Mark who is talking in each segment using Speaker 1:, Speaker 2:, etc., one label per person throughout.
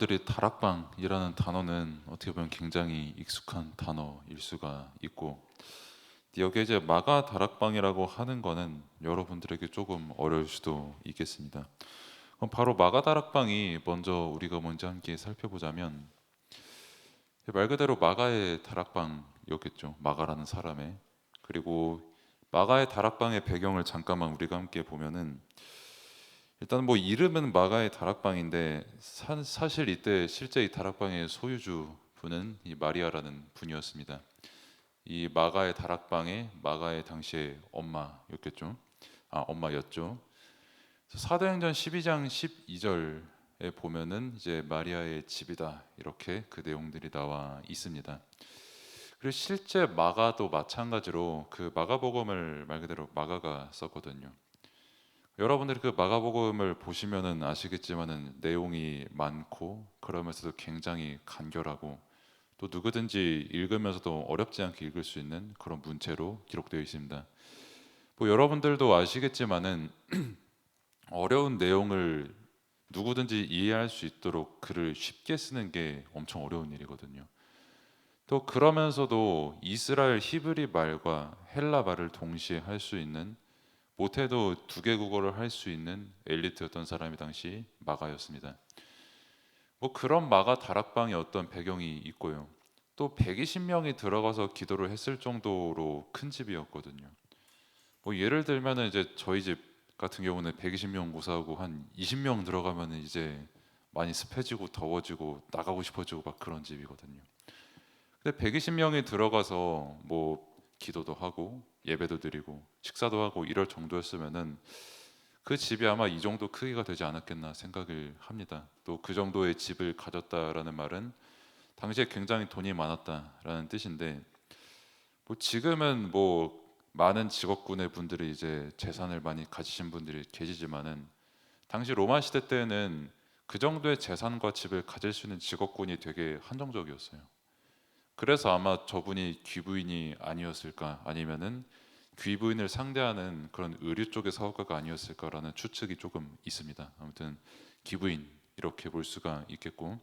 Speaker 1: 여러분들이 다락방이라는 단어는 어떻게 보면 굉장히 익숙한 단어일 수가 있고 여기에 이제 마가 다락방이라고 하는 거는 여러분들에게 조금 어려울 수도 있겠습니다. 그럼 바로 마가 다락방이 먼저 우리가 먼저 함께 살펴보자면 말 그대로 마가의 다락방이었겠죠. 마가라는 사람의 그리고 마가의 다락방의 배경을 잠깐만 우리가 함께 보면은 일단 뭐 이름은 마가의 다락방인데 사, 사실 이때 실제 이 다락방의 소유주 분은 이 마리아라는 분이었습니다. 이 마가의 다락방의 마가의 당시의 엄마였겠죠. 아 엄마였죠. 사도행전 12장 12절에 보면은 이제 마리아의 집이다 이렇게 그 내용들이 나와 있습니다. 그리고 실제 마가도 마찬가지로 그 마가복음을 말 그대로 마가가 썼거든요. 여러분들이 그 마가복음을 보시면은 아시겠지만은 내용이 많고 그러면서도 굉장히 간결하고 또 누구든지 읽으면서도 어렵지 않게 읽을 수 있는 그런 문체로 기록되어 있습니다. 뭐 여러분들도 아시겠지만은 어려운 내용을 누구든지 이해할 수 있도록 글을 쉽게 쓰는 게 엄청 어려운 일이거든요. 또 그러면서도 이스라엘 히브리 말과 헬라 말을 동시에 할 수 있는 못해도 두 개 국어를 할 수 있는 엘리트였던 사람이 당시 마가였습니다. 뭐 그런 마가 다락방의 어떤 배경이 있고요. 또 120명이 들어가서 기도를 했을 정도로 큰 집이었거든요. 뭐 예를 들면은 이제 저희 집 같은 경우는 120명 모사하고 한 20명 들어가면은 이제 많이 습해지고 더워지고 나가고 싶어지고 막 그런 집이거든요. 근데 120명이 들어가서 뭐 기도도 하고 예배도 드리고 식사도 하고 이럴 정도였으면은 그 집이 아마 이 정도 크기가 되지 않았겠나 생각을 합니다. 또 그 정도의 집을 가졌다라는 말은 당시에 굉장히 돈이 많았다라는 뜻인데 뭐 지금은 뭐 많은 직업군의 분들이 이제 재산을 많이 가지신 분들이 계시지만은 당시 로마 시대 때는 그 정도의 재산과 집을 가질 수 있는 직업군이 되게 한정적이었어요. 그래서 아마 저분이 귀부인이 아니었을까 아니면은 귀부인을 상대하는 그런 의류 쪽의 사업가가 아니었을까라는 추측이 조금 있습니다. 아무튼 기부인 이렇게 볼 수가 있겠고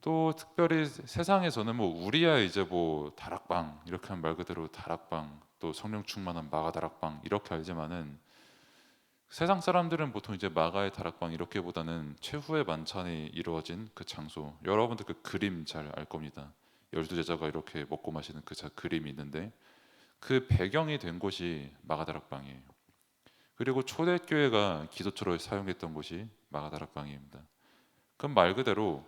Speaker 1: 또 특별히 세상에서는 뭐 우리야 이제 뭐 다락방 이렇게 하면 말 그대로 다락방 또 성령 충만한 마가 다락방 이렇게 알지만은 세상 사람들은 보통 이제 마가의 다락방 이렇게보다는 최후의 만찬이 이루어진 그 장소 여러분들 그 그림 잘 알 겁니다. 열두 제자가 이렇게 먹고 마시는 그 그림이 있는데 그 배경이 된 곳이 마가다락방이에요. 그리고 초대교회가 기도처로 사용했던 곳이 마가다락방입니다. 그럼 말 그대로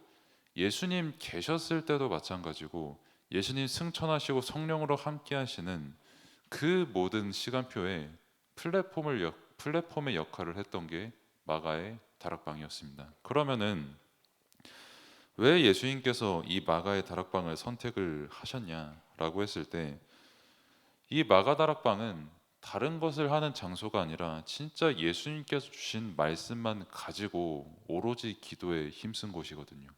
Speaker 1: 예수님 계셨을 때도 마찬가지고 예수님 승천하시고 성령으로 함께 하시는 그 모든 시간표에 플랫폼을 역, 플랫폼의 역할을 했던 게 마가의 다락방이었습니다. 그러면은 왜 예수님께서 이 마가의 다락방을 선택을 하셨냐라고 했을 때 이 마가 다락방은 다른 것을 하는 장소가 아니라 진짜 예수님께서 주신 말씀만 가지고 오로지 기도에 힘쓴 곳이거든요.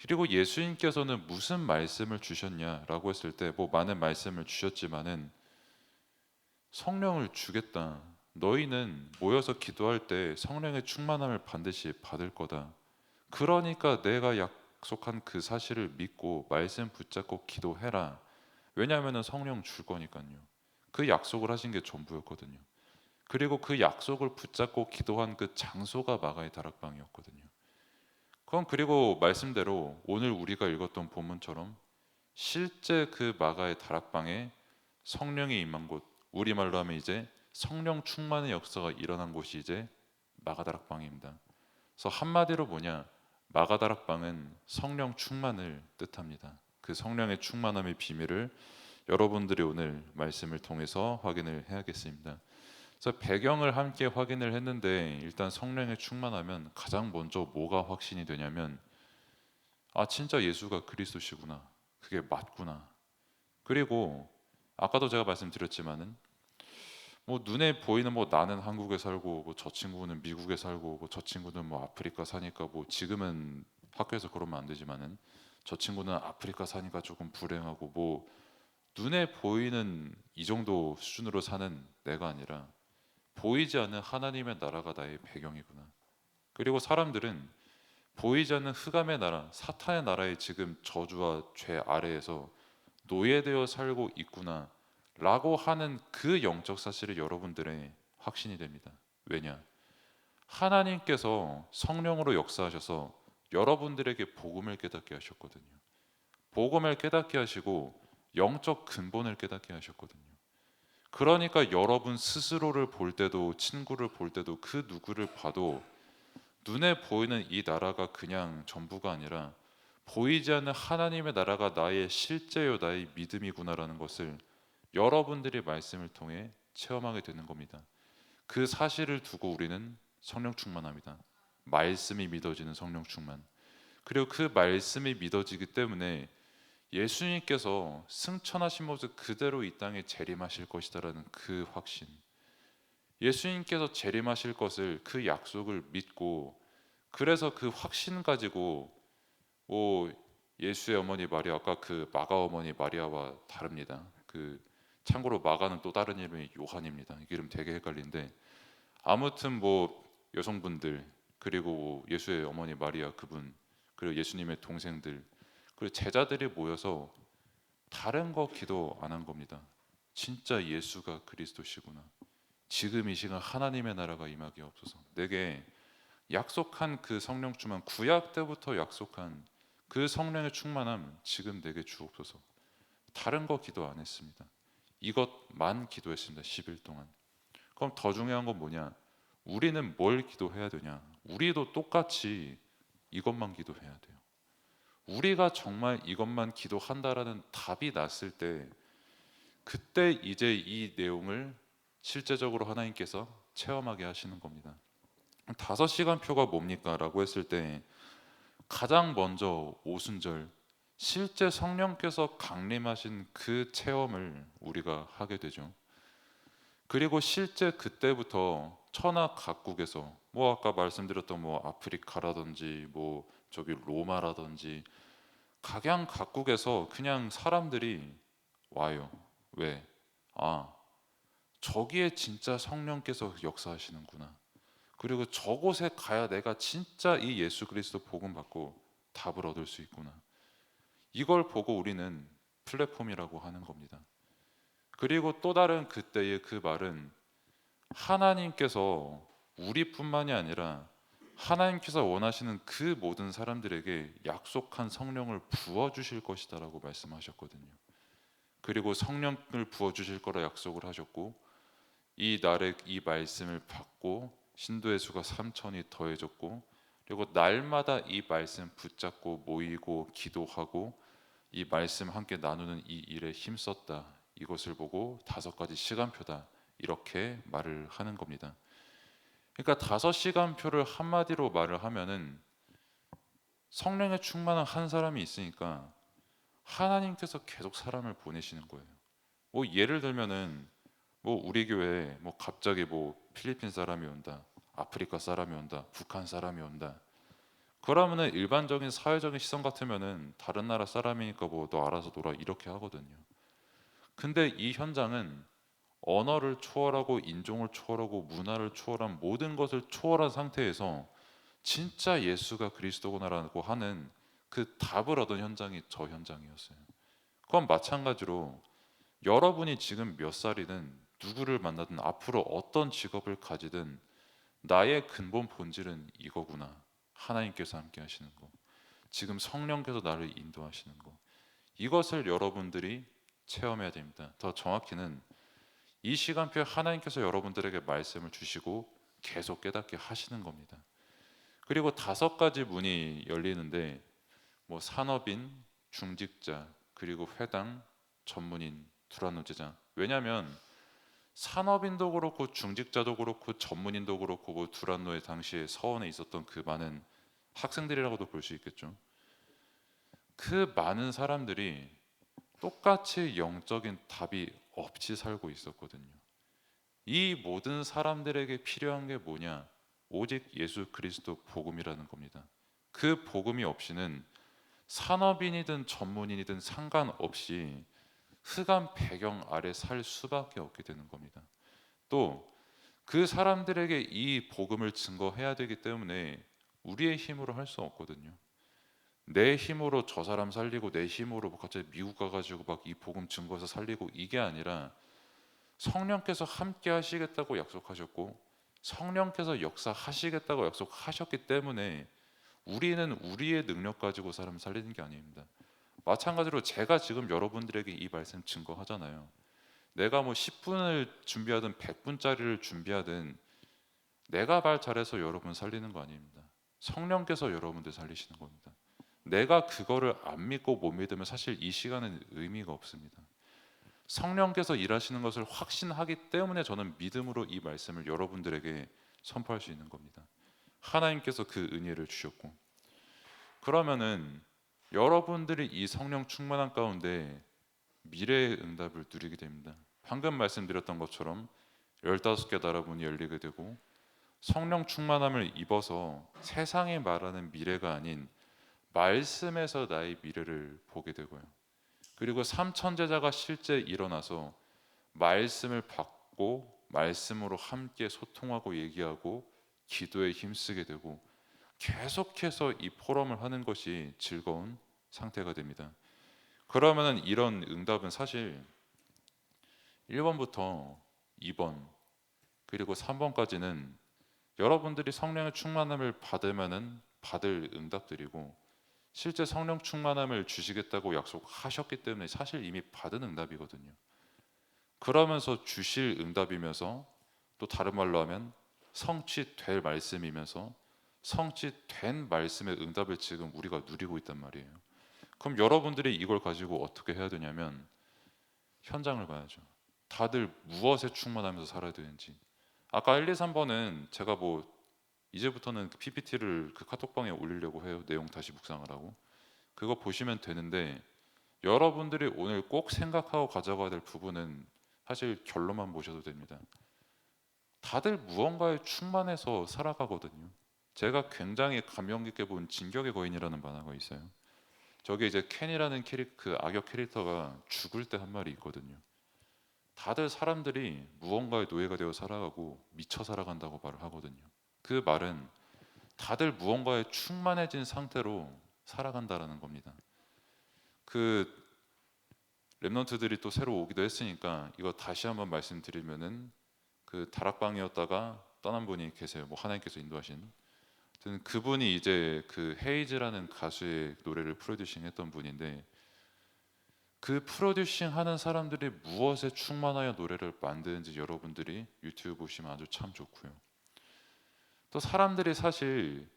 Speaker 1: 그리고 예수님께서는 무슨 말씀을 주셨냐라고 했을 때 뭐 많은 말씀을 주셨지만은 성령을 주겠다. 너희는 모여서 기도할 때 성령의 충만함을 반드시 받을 거다. 그러니까 내가 약속한 그 사실을 믿고 말씀 붙잡고 기도해라. 왜냐하면 성령 줄 거니까요. 그 약속을 하신 게 전부였거든요. 그리고 그 약속을 붙잡고 기도한 그 장소가 마가의 다락방이었거든요. 그건 그리고 말씀대로 오늘 우리가 읽었던 본문처럼 실제 그 마가의 다락방에 성령이 임한 곳, 우리말로 하면 이제 성령 충만의 역사가 일어난 곳이 이제 마가 다락방입니다. 그래서 한마디로 뭐냐? 마가다락방은 성령 충만을 뜻합니다. 그 성령의 충만함의 비밀을 여러분들이 오늘 말씀을 통해서 확인을 해야겠습니다. 그래서 배경을 함께 확인을 했는데 일단 성령의 충만하면 가장 먼저 뭐가 확신이 되냐면 아 진짜 예수가 그리스도시구나. 그게 맞구나. 그리고 아까도 제가 말씀드렸지만은 뭐 눈에 보이는 뭐 나는 한국에 살고 뭐 저 친구는 미국에 살고 뭐 저 친구는 뭐 아프리카 사니까 뭐 지금은 학교에서 그러면 안 되지만은 저 친구는 아프리카 사니까 조금 불행하고 뭐 눈에 보이는 이 정도 수준으로 사는 내가 아니라 보이지 않는 하나님의 나라가 나의 배경이구나. 그리고 사람들은 보이지 않는 흑암의 나라, 사탄의 나라의 지금 저주와 죄 아래에서 노예되어 살고 있구나 라고 하는 그 영적 사실이 여러분들의 확신이 됩니다. 왜냐? 하나님께서 성령으로 역사하셔서 여러분들에게 복음을 깨닫게 하셨거든요. 복음을 깨닫게 하시고 영적 근본을 깨닫게 하셨거든요. 그러니까 여러분 스스로를 볼 때도 친구를 볼 때도 그 누구를 봐도 눈에 보이는 이 나라가 그냥 전부가 아니라 보이지 않는 하나님의 나라가 나의 실제요 나의 믿음이구나라는 것을 여러분들이 말씀을 통해 체험하게 되는 겁니다. 그 사실을 두고 우리는 성령 충만합니다. 말씀이 믿어지는 성령 충만. 그리고 그 말씀이 믿어지기 때문에 예수님께서 승천하신 모습 그대로 이 땅에 재림하실 것이다라는 그 확신. 예수님께서 재림하실 것을 그 약속을 믿고 그래서 그 확신 가지고 오 예수의 어머니 마리아 아까 그 마가 어머니 마리아와 다릅니다. 그 참고로 마가는 또 다른 이름이 요한입니다. 이 이름 되게 헷갈린데 아무튼 뭐 여성분들 그리고 예수의 어머니 마리아 그분 그리고 예수님의 동생들 그리고 제자들이 모여서 다른 거 기도 안 한 겁니다. 진짜 예수가 그리스도시구나. 지금 이 시간 하나님의 나라가 임하게 없어서 내게 약속한 그 성령 충만 구약 때부터 약속한 그 성령의 충만함 지금 내게 주옵소서. 다른 거 기도 안 했습니다. 이것만 기도했습니다. 10일 동안. 그럼 더 중요한 건 뭐냐? 우리는 뭘 기도해야 되냐? 우리도 똑같이 이것만 기도해야 돼요. 우리가 정말 이것만 기도한다라는 답이 났을 때 그때 이제 이 내용을 실제적으로 하나님께서 체험하게 하시는 겁니다. 다섯 시간 표가 뭡니까?라고 했을 때 가장 먼저 오순절 실제 성령께서 강림하신 그 체험을 우리가 하게 되죠. 그리고 실제 그때부터 천하 각국에서 뭐 아까 말씀드렸던 뭐 아프리카라든지 뭐 저기 로마라든지 각양 각국에서 그냥 사람들이 와요. 왜? 아, 저기에 진짜 성령께서 역사하시는구나. 그리고 저곳에 가야 내가 진짜 이 예수 그리스도 복음 받고 답을 얻을 수 있구나. 이걸 보고 우리는 플랫폼이라고 하는 겁니다. 그리고 또 다른 그때의 그 말은 하나님께서 우리뿐만이 아니라 하나님께서 원하시는 그 모든 사람들에게 약속한 성령을 부어 주실 것이다라고 말씀하셨거든요. 그리고 성령을 부어 주실 거라 약속을 하셨고 이 날에 이 말씀을 받고 신도의 수가 3천이 더해졌고 그리고 날마다 이 말씀 붙잡고 모이고 기도하고 이 말씀 함께 나누는 이 일에 힘썼다. 이것을 보고 다섯 가지 시간표다. 이렇게 말을 하는 겁니다. 그러니까 다섯 시간표를 한마디로 말을 하면은 성령의 충만한 한 사람이 있으니까 하나님께서 계속 사람을 보내시는 거예요. 뭐 예를 들면은 뭐 우리 교회에 뭐 갑자기 뭐 필리핀 사람이 온다, 아프리카 사람이 온다, 북한 사람이 온다. 그러면은 일반적인 사회적인 시선 같으면은 다른 나라 사람이니까 뭐 너 알아서 놀아 이렇게 하거든요. 근데 이 현장은 언어를 초월하고 인종을 초월하고 문화를 초월한 모든 것을 초월한 상태에서 진짜 예수가 그리스도구나라고 하는 그 답을 얻은 현장이 저 현장이었어요. 그건 마찬가지로 여러분이 지금 몇 살이든 누구를 만나든 앞으로 어떤 직업을 가지든 나의 근본 본질은 이거구나. 하나님께서 함께 하시는 거. 지금 성령께서 나를 인도하시는 거. 이것을 여러분들이 체험해야 됩니다. 더 정확히는 이 시간표에 하나님께서 여러분들에게 말씀을 주시고 계속 깨닫게 하시는 겁니다. 그리고 다섯 가지 문이 열리는데 뭐 산업인, 중직자, 그리고 회당, 전문인, 두란노제자. 왜냐하면 산업인도 그렇고 중직자도 그렇고 전문인도 그렇고 그 두란노의 당시에 서원에 있었던 그 많은 학생들이라고도 볼 수 있겠죠. 그 많은 사람들이 똑같이 영적인 답이 없이 살고 있었거든요. 이 모든 사람들에게 필요한 게 뭐냐? 오직 예수 그리스도 복음이라는 겁니다. 그 복음이 없이는 산업인이든 전문인이든 상관없이 흑암 배경 아래 살 수밖에 없게 되는 겁니다. 또 그 사람들에게 이 복음을 증거해야 되기 때문에 우리의 힘으로 할 수 없거든요. 내 힘으로 저 사람 살리고 내 힘으로 뭐 갑자기 미국 가가지고 막 이 복음 증거해서 살리고 이게 아니라 성령께서 함께 하시겠다고 약속하셨고 성령께서 역사하시겠다고 약속하셨기 때문에 우리는 우리의 능력 가지고 사람 살리는 게 아닙니다. 마찬가지로 제가 지금 여러분들에게 이 말씀 증거하잖아요. 내가 뭐 10분을 준비하든 100분짜리를 준비하든 내가 말 잘해서 여러분 살리는 거 아닙니다. 성령께서 여러분들 살리시는 겁니다. 내가 그거를 안 믿고 못 믿으면 사실 이 시간은 의미가 없습니다. 성령께서 일하시는 것을 확신하기 때문에 저는 믿음으로 이 말씀을 여러분들에게 선포할 수 있는 겁니다. 하나님께서 그 은혜를 주셨고 그러면은 여러분들이 이 성령 충만한 가운데 미래의 응답을 누리게 됩니다. 방금 말씀드렸던 것처럼 15개 나라 문이 열리게 되고 성령 충만함을 입어서 세상이 말하는 미래가 아닌 말씀에서 나의 미래를 보게 되고요. 그리고 삼천 제자가 실제 일어나서 말씀을 받고 말씀으로 함께 소통하고 얘기하고 기도에 힘쓰게 되고 계속해서 이 포럼을 하는 것이 즐거운 상태가 됩니다. 그러면은 이런 응답은 사실 1번부터 2번 그리고 3번까지는 여러분들이 성령의 충만함을 받으면은 받을 응답들이고 실제 성령 충만함을 주시겠다고 약속하셨기 때문에 사실 이미 받은 응답이거든요. 그러면서 주실 응답이면서 또 다른 말로 하면 성취될 말씀이면서 성취된 말씀의 응답을 지금 우리가 누리고 있단 말이에요. 그럼 여러분들이 이걸 가지고 어떻게 해야 되냐면 현장을 봐야죠. 다들 무엇에 충만하면서 살아야 되는지. 아까 1, 2, 3번은 제가 뭐 이제부터는 그 PPT를 그 카톡방에 올리려고 해요. 내용 다시 묵상을 하고. 그거 보시면 되는데 여러분들이 오늘 꼭 생각하고 가져가야 될 부분은 사실 결론만 보셔도 됩니다. 다들 무언가에 충만해서 살아가거든요. 제가 굉장히 감명 깊게 본 진격의 거인이라는 만화가 있어요. 저게 이제 켄이라는 캐릭 그 악역 캐릭터가 죽을 때 한 말이 있거든요. 다들 사람들이 무언가의 노예가 되어 살아가고 미쳐 살아간다고 말을 하거든요. 그 말은 다들 무언가에 충만해진 상태로 살아간다라는 겁니다. 그 렘넌트들이 또 새로 오기도 했으니까 이거 다시 한번 말씀드리면은 그 다락방이었다가 떠난 분이 계세요. 뭐 하나님께서 인도하신. 그분이 이제 그 헤이즈라는 가수의 노래를 프로듀싱했던 분인데 그 프로듀싱 하는 사람들이 무엇에 충만하여 노래를 만드는지 여러분들이 유튜브 보시면 아주 참 좋고요. 또 사람들이 사실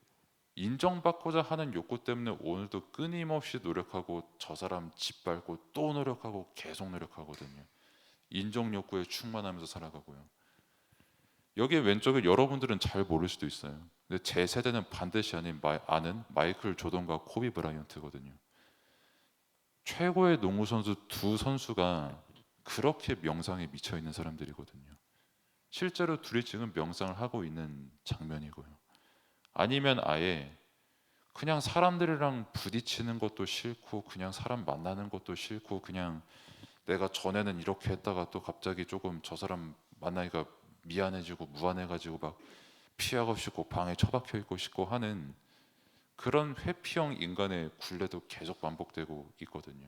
Speaker 1: 인정받고자 하는 욕구 때문에 오늘도 끊임없이 노력하고 저 사람 짓밟고 또 노력하고 계속 노력하거든요. 인정 욕구에 충만하면서 살아가고요. 여기 왼쪽에 여러분들은 잘 모를 수도 있어요. 근데 제 세대는 반드시 아닌 마, 아는 마이클 조던과 코비 브라이언트거든요. 최고의 농구 선수 두 선수가 그렇게 명상에 미쳐 있는 사람들이거든요. 실제로 둘이 지금 명상을 하고 있는 장면이고요. 아니면 아예 그냥 사람들이랑 부딪히는 것도 싫고 그냥 사람 만나는 것도 싫고 그냥 내가 전에는 이렇게 했다가 또 갑자기 조금 저 사람 만나기가 미안해지고 무안해가지고 막 피하고 싶고 방에 처박혀 있고 싶고 하는 그런 회피형 인간의 굴레도 계속 반복되고 있거든요.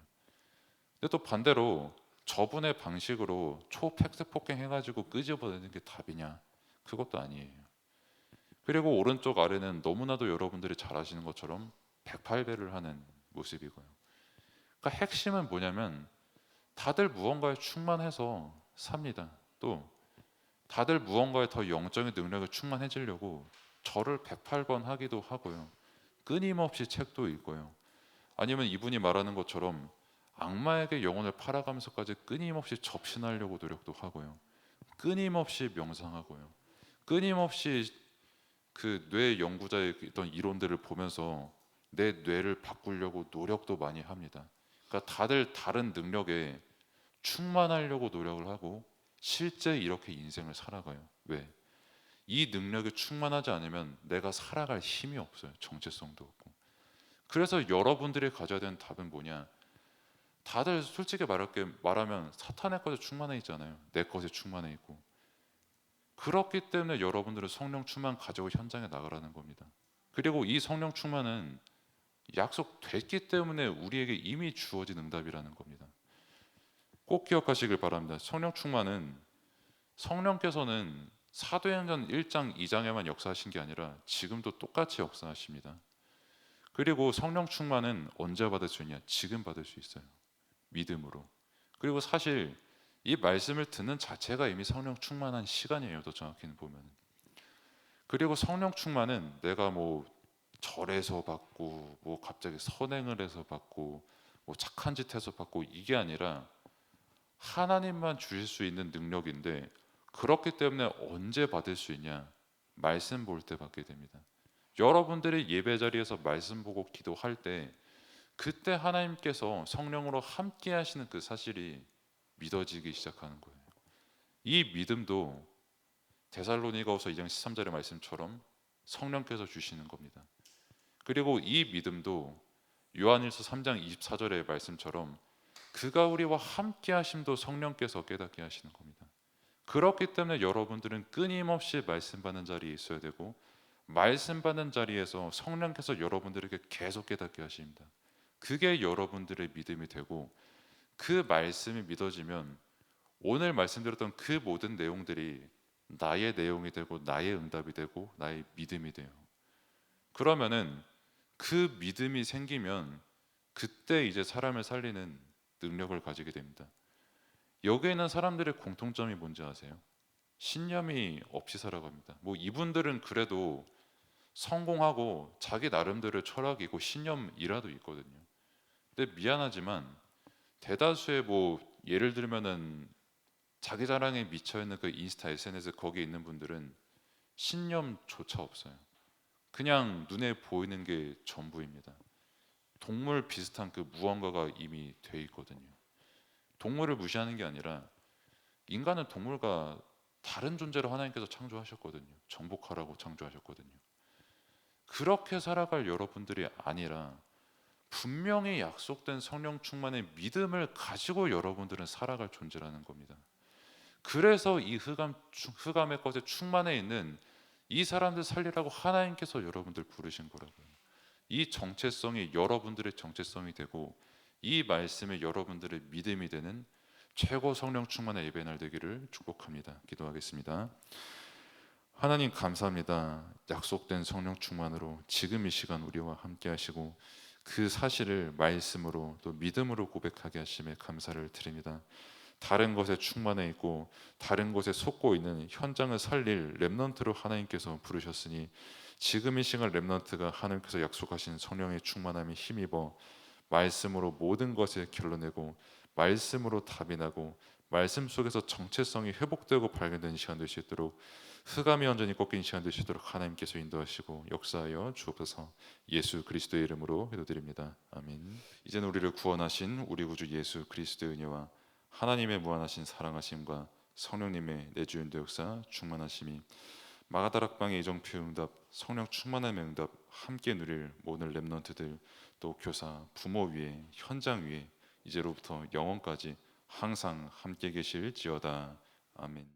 Speaker 1: 근데 또 반대로 저분의 방식으로 초팩트 폭행 해가지고 끄집어내는 게 답이냐? 그것도 아니에요. 그리고 오른쪽 아래는 너무나도 여러분들이 잘 아시는 것처럼 108배를 하는 모습이고요. 그러니까 핵심은 뭐냐면 다들 무언가에 충만해서 삽니다. 또 다들 무언가에 더 영적인 능력에 충만해지려고 저를 108번 하기도 하고요. 끊임없이 책도 읽고요. 아니면 이분이 말하는 것처럼 악마에게 영혼을 팔아가면서까지 끊임없이 접신하려고 노력도 하고요. 끊임없이 명상하고요. 끊임없이 그 뇌 연구자의 있던 이론들을 보면서 내 뇌를 바꾸려고 노력도 많이 합니다. 그러니까 다들 다른 능력에 충만하려고 노력을 하고 실제 이렇게 인생을 살아가요. 왜? 이 능력이 충만하지 않으면 내가 살아갈 힘이 없어요. 정체성도 없고. 그래서 여러분들이 가져야 되는 답은 뭐냐? 다들 솔직히 말할게 말하면 사탄의 것에 충만해 있잖아요. 내 것에 충만해 있고. 그렇기 때문에 여러분들은 성령 충만 가지고 현장에 나가라는 겁니다. 그리고 이 성령 충만은 약속됐기 때문에 우리에게 이미 주어진 응답이라는 겁니다. 꼭 기억하시길 바랍니다. 성령 충만은 성령께서는 사도행전 1장 2장에만 역사하신 게 아니라 지금도 똑같이 역사하십니다. 그리고 성령 충만은 언제 받을 수 있냐? 지금 받을 수 있어요. 믿음으로. 그리고 사실 이 말씀을 듣는 자체가 이미 성령 충만한 시간이에요. 더 정확히는 보면. 그리고 성령 충만은 내가 뭐 절에서 받고 뭐 갑자기 선행을 해서 받고 뭐 착한 짓 해서 받고 이게 아니라 하나님만 주실 수 있는 능력인데 그렇기 때문에 언제 받을 수 있냐? 말씀 볼 때 받게 됩니다. 여러분들이 예배 자리에서 말씀 보고 기도할 때 그때 하나님께서 성령으로 함께 하시는 그 사실이 믿어지기 시작하는 거예요. 이 믿음도 데살로니가후서 2장 13절의 말씀처럼 성령께서 주시는 겁니다. 그리고 이 믿음도 요한일서 3장 24절의 말씀처럼 그가 우리와 함께 하심도 성령께서 깨닫게 하시는 겁니다. 그렇기 때문에 여러분들은 끊임없이 말씀 받는 자리에 있어야 되고 말씀 받는 자리에서 성령께서 여러분들에게 계속 깨닫게 하십니다. 그게 여러분들의 믿음이 되고 그 말씀이 믿어지면 오늘 말씀드렸던 그 모든 내용들이 나의 내용이 되고 나의 응답이 되고 나의 믿음이 돼요. 그러면은 그 믿음이 생기면 그때 이제 사람을 살리는 능력을 가지게 됩니다. 여기에 있는 사람들의 공통점이 뭔지 아세요? 신념이 없이 살아갑니다. 뭐 이분들은 그래도 성공하고 자기 나름대로 철학이고 신념이라도 있거든요. 근데 미안하지만 대다수의 뭐 예를 들면은 자기 자랑에 미쳐 있는 그 인스타 SNS 거기에 있는 분들은 신념조차 없어요. 그냥 눈에 보이는 게 전부입니다. 동물 비슷한 그 무언가가 이미 돼 있거든요. 동물을 무시하는 게 아니라 인간은 동물과 다른 존재로 하나님께서 창조하셨거든요. 정복하라고 창조하셨거든요. 그렇게 살아갈 여러분들이 아니라 분명히 약속된 성령 충만의 믿음을 가지고 여러분들은 살아갈 존재라는 겁니다. 그래서 이 흑암 흑암의 것에 충만해 있는 이 사람들 살리라고 하나님께서 여러분들 부르신 거라고요. 이 정체성이 여러분들의 정체성이 되고 이 말씀이 여러분들의 믿음이 되는 최고 성령 충만의 예배 날 되기를 축복합니다. 기도하겠습니다. 하나님 감사합니다. 약속된 성령 충만으로 지금 이 시간 우리와 함께 하시고 그 사실을 말씀으로 또 믿음으로 고백하게 하심에 감사를 드립니다. 다른 것에 충만해 있고 다른 것에 속고 있는 현장을 살릴 렘넌트로 하나님께서 부르셨으니 지금 이 시간 렘넌트가 하나님께서 약속하신 성령의 충만함에 힘입어 말씀으로 모든 것을 결론내고 말씀으로 답이 나고 말씀 속에서 정체성이 회복되고 발견되는 시간 될 수 있도록 흑암이 완전히 꺾인 시간 될 수 있도록 하나님께서 인도하시고 역사하여 주옵소서. 예수 그리스도의 이름으로 기도드립니다. 아멘. 이제는 우리를 구원하신 우리 구주 예수 그리스도의 은혜와 하나님의 무한하신 사랑하심과 성령님의 내주인도 역사 충만하심이 마가다락방의 이정표 응답 성령 충만함의 응답 함께 누릴 모든 렘넌트들 또 교사 부모 위에 현장 위에 이제로부터 영원까지 항상 함께 계실지어다 아멘.